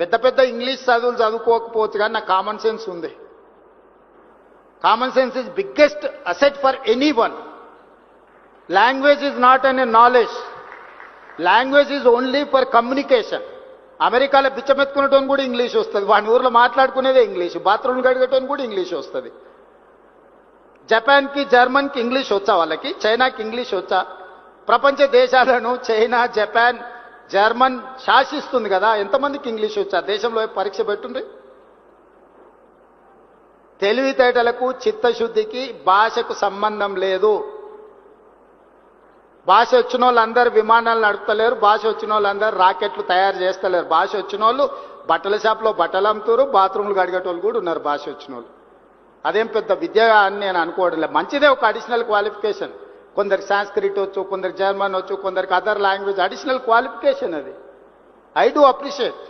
పెద్ద పెద్ద ఇంగ్లీష్ చదువులు చదువుకోకపోవచ్చు కానీ నాకు కామన్ సెన్స్ ఉంది. Common sense is biggest asset for anyone language is not an a knowledge language is only for communication అమెరికాలో బిచ్చమెత్తుకునేటోని కూడా ఇంగ్లీష్ వస్తుంది. వాడి ఊర్లో మాట్లాడుకునేదే ఇంగ్లీష్ బాత్రూమ్ కడిగేటోని కూడా ఇంగ్లీష్ వస్తుంది. జపాన్కి జర్మన్కి ఇంగ్లీష్ వచ్చా వాళ్ళకి? చైనాకి ఇంగ్లీష్ వచ్చా? ప్రపంచ దేశాలను చైనా జపాన్ జర్మన్ శాసిస్తుంది కదా ఎంతమందికి ఇంగ్లీష్ వచ్చారు దేశంలో పరీక్ష పెట్టుండ్రి? తెలివితేటలకు చిత్తశుద్ధికి భాషకు సంబంధం లేదు. భాష వచ్చిన వాళ్ళందరూ విమానాలు నడుపుతలేరు భాష వచ్చిన వాళ్ళందరూ రాకెట్లు తయారు చేస్తలేరు. భాష వచ్చిన వాళ్ళు బట్టల షాప్లో బట్టలు అమ్ముతారు బాత్రూమ్లు కడిగేటోళ్ళు కూడా ఉన్నారు భాష వచ్చిన వాళ్ళు అదేం పెద్ద విద్య అని నేను అనుకోవడం లేదు. మంచిదే ఒక అడిషనల్ క్వాలిఫికేషన్ కొందరికి సాంస్క్రిట్ వచ్చు కొందరికి జర్మన్ వచ్చు కొందరికి అదర్ లాంగ్వేజ్ అడిషనల్ క్వాలిఫికేషన్ అది. I do appreciate